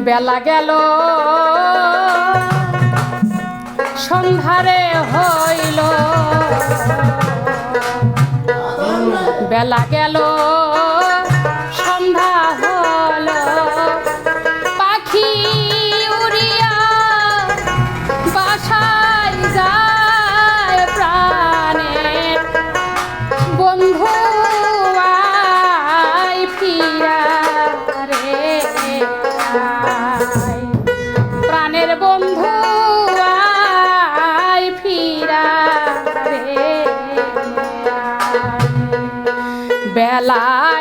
বেলা গেল। সন্ধ্যারে হইল। বেলা গেল। la